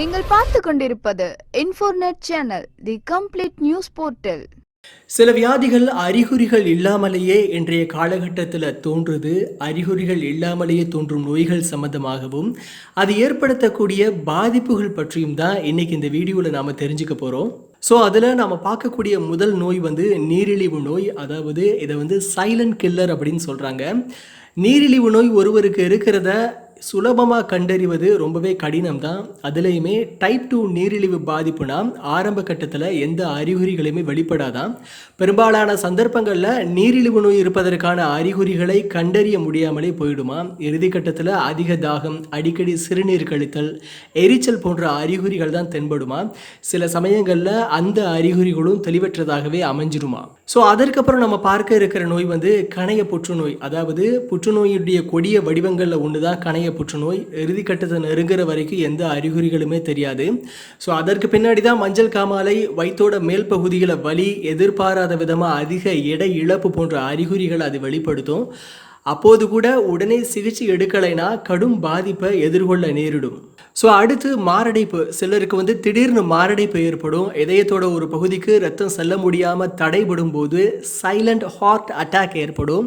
நீங்கள் பார்த்து கொண்டிருப்பது Infornet channel the complete news portal சில வியாதிகள் அறிகுறிகள் இல்லாமலேயே இன்றைய காலகட்டத்தில் தோன்றுது. அறிகுறிகள் இல்லாமலேயே தோன்றும் நோய்கள் சம்பந்தமாகவும் அது ஏற்படுத்தக்கூடிய பாதிப்புகள் பற்றியும் தான் இன்னைக்கு இந்த வீடியோவில் நாம் தெரிஞ்சுக்க போகிறோம் ஸோ அதில் நாம் பார்க்கக்கூடிய முதல் நோய் வந்து நீரிழிவு நோய். அதாவது இதை வந்து சைலண்ட் கில்லர் அப்படின்னு சொல்கிறாங்க நீரிழிவு நோய் ஒருவருக்கு இருக்கிறத சுலபமாக கண்டறிவது ரொம்பவே கடினம் தான் அதுலேயுமே டைப் டூ நீரிழிவு பாதிப்புனா ஆரம்ப கட்டத்தில் எந்த அறிகுறிகளுமே வெளிப்படாதான் பெரும்பாலான சந்தர்ப்பங்களில் நீரிழிவு நோய் இருப்பதற்கான அறிகுறிகளை கண்டறிய முடியாமலே போயிடுமா இறுதி கட்டத்தில் அதிக தாகம் அடிக்கடி சிறுநீர் கழித்தல் எரிச்சல் போன்ற அறிகுறிகள் தான் தென்படுமா சில சமயங்களில் அந்த அறிகுறிகளும் தெளிவற்றதாகவே அமைஞ்சிருமா ஸோ அதற்கப்புறம் நம்ம பார்க்க இருக்கிற நோய் வந்து கணைய புற்றுநோய். அதாவது புற்றுநோயுடைய கொடிய வடிவங்களில் ஒன்று தான் கணைய புற்றுநோய். இறுதி கட்டத்தை நெருங்குற வரைக்கும் எந்த அறிகுறிகளுமே தெரியாது. ஸோ அதற்கு பின்னாடி தான் மஞ்சள் காமாலை வயிற்றோட மேல் பகுதியில் வலி எதிர்பாராத விதமாக அதிக எடை இழப்பு போன்ற அறிகுறிகளை அது வெளிப்படுத்தும். அப்போது கூட உடனே சிகிச்சை எடுக்கலைனா கடும் பாதிப்பை எதிர்கொள்ள நேரிடும். ஸோ அடுத்து மாரடைப்பு. சிலருக்கு வந்து திடீர்னு மாரடைப்பு ஏற்படும். இதயத்தோட ஒரு பகுதிக்கு ரத்தம் செல்ல முடியாமல் தடைபடும் போது சைலண்ட் ஹார்ட் அட்டாக் ஏற்படும்.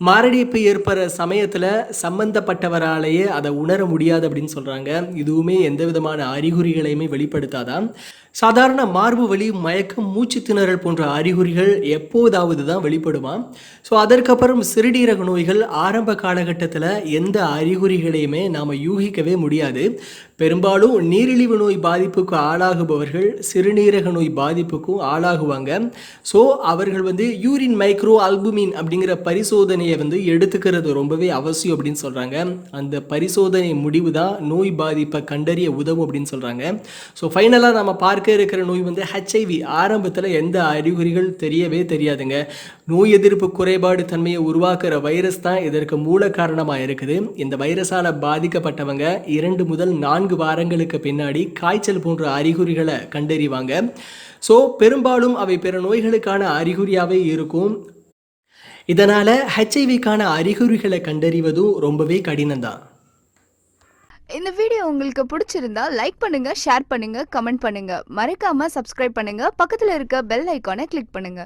மாரடைப்பு ஏற்படுற சமயத்தில் சம்பந்தப்பட்டவராலேயே அதை உணர முடியாது அப்படின்னு சொல்கிறாங்க இதுவுமே எந்த விதமான அறிகுறிகளையுமே வெளிப்படுத்தாதான் சாதாரண மார்பு வலி மயக்கம் மூச்சு திணறல் போன்ற அறிகுறிகள் எப்போதாவது தான் வெளிப்படுமா? ஸோ அதற்கப்புறம் சிறுநீரக நோய்கள் ஆரம்ப காலகட்டத்தில் எந்த அறிகுறிகளையுமே நாம் யூகிக்கவே முடியாது. பெரும்பாலும் நீரிழிவு நோய் பாதிப்புக்கு ஆளாகுபவர்கள் சிறுநீரக நோய் பாதிப்புக்கும் ஆளாகுவாங்க. ஸோ அவர்கள் வந்து யூரின் மைக்ரோ அல்புமின் அப்படிங்கிற பரிசோதனையை வந்து எடுத்துக்கிறது ரொம்பவே அவசியம் அப்படின்னு சொல்கிறாங்க அந்த பரிசோதனை முடிவு தான் நோய் பாதிப்பை கண்டறிய உதவும் அப்படின்னு சொல்கிறாங்க ஸோ ஃபைனலாக நம்ம பார்க்க இருக்கிற நோய் வந்து ஹெச்ஐவி ஆரம்பத்தில் எந்த அறிகுறிகள் தெரியவே தெரியாதுங்க. நோய் எதிர்ப்பு குறைபாடு தன்மையை உருவாக்குற வைரஸ் தான் இதற்கு மூல காரணமாக இருக்குது. இந்த வைரஸால் பாதிக்கப்பட்டவங்க இரண்டு முதல் நான்கு வாரங்களுக்கு பின்னாடி காய்ச்சல் போன்ற அறிகுறிகளை கண்டறிவாங்க. ஸோ பெரும்பாலும் அவை பிற நோய்களுக்கான அறிகுறியாகவே இருக்கும். இதனால் ஹெச்ஐவிக்கான அறிகுறிகளை கண்டறிவதும் ரொம்பவே கடினம்தான். இந்த வீடியோ உங்களுக்கு பிடிச்சிருந்தா லைக் பண்ணுங்க ஷேர் பண்ணுங்க கமெண்ட் பண்ணுங்க. மறக்காம சப்ஸ்கிரைப் பண்ணுங்க. பக்கத்துல இருக்க பெல் ஐக்கானை கிளிக் பண்ணுங்க.